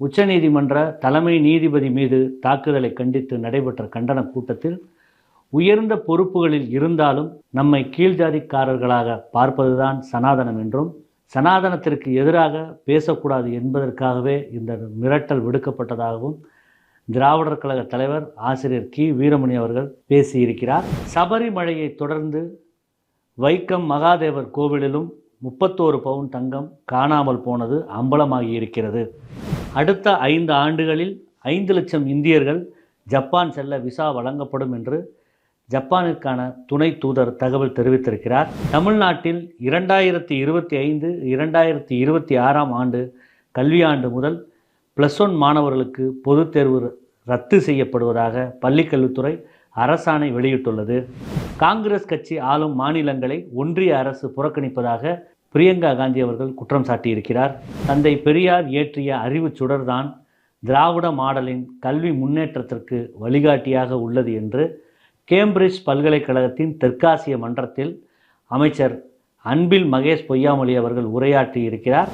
உச்சநீதிமன்ற தலைமை நீதிபதி மீது தாக்குதலை கண்டித்து நடைபெற்ற கண்டன கூட்டத்தில் உயர்ந்த பொறுப்புகளில் இருந்தாலும் நம்மை கீழ்ஜாதிக்காரர்களாக பார்ப்பதுதான் சனாதனம் என்றும் சனாதனத்திற்கு எதிராக பேசக்கூடாது என்பதற்காகவே இந்த மிரட்டல் விடுக்கப்பட்டதாகவும் திராவிடர் கழக தலைவர் ஆசிரியர் கி. வீரமணி அவர்கள் பேசியிருக்கிறார். சபரிமலையை தொடர்ந்து வைக்கம் மகாதேவர் கோவிலிலும் முப்பத்தோரு பவுன் தங்கம் காணாமல் போனது அம்பலமாகி இருக்கிறது அடுத்த ஐந்து ஆண்டுகளில் ஐந்து லட்சம் இந்தியர்கள் ஜப்பான் செல்ல விசா வழங்கப்படும் என்று ஜப்பானிற்கான துணை தூதர் தகவல் தெரிவித்திருக்கிறார். தமிழ்நாட்டில் இரண்டாயிரத்தி இருபத்தி ஐந்து இரண்டாயிரத்தி இருபத்தி ஆறாம் ஆண்டு கல்வியாண்டு முதல் ப்ளஸ் ஒன் மாணவர்களுக்கு பொதுத் தேர்வு ரத்து செய்யப்படுவதாக பள்ளிக்கல்வித்துறை அரசாணை வெளியிட்டுள்ளது. காங்கிரஸ் கட்சி ஆளும் மாநிலங்களை ஒன்றிய அரசு புறக்கணிப்பதாக பிரியங்கா காந்தி அவர்கள் குற்றம் சாட்டியிருக்கிறார். தந்தை பெரியார் இயற்றிய அறிவு சுடர்தான் திராவிட மாடலின் கல்வி முன்னேற்றத்திற்கு வழிகாட்டியாக உள்ளது என்று கேம்பிரிட்ஜ் பல்கலைக்கழகத்தின் தெற்காசிய மன்றத்தில் அமைச்சர் அன்பில் மகேஷ் பொய்யாமொழி அவர்கள் உரையாற்றி இருக்கிறார்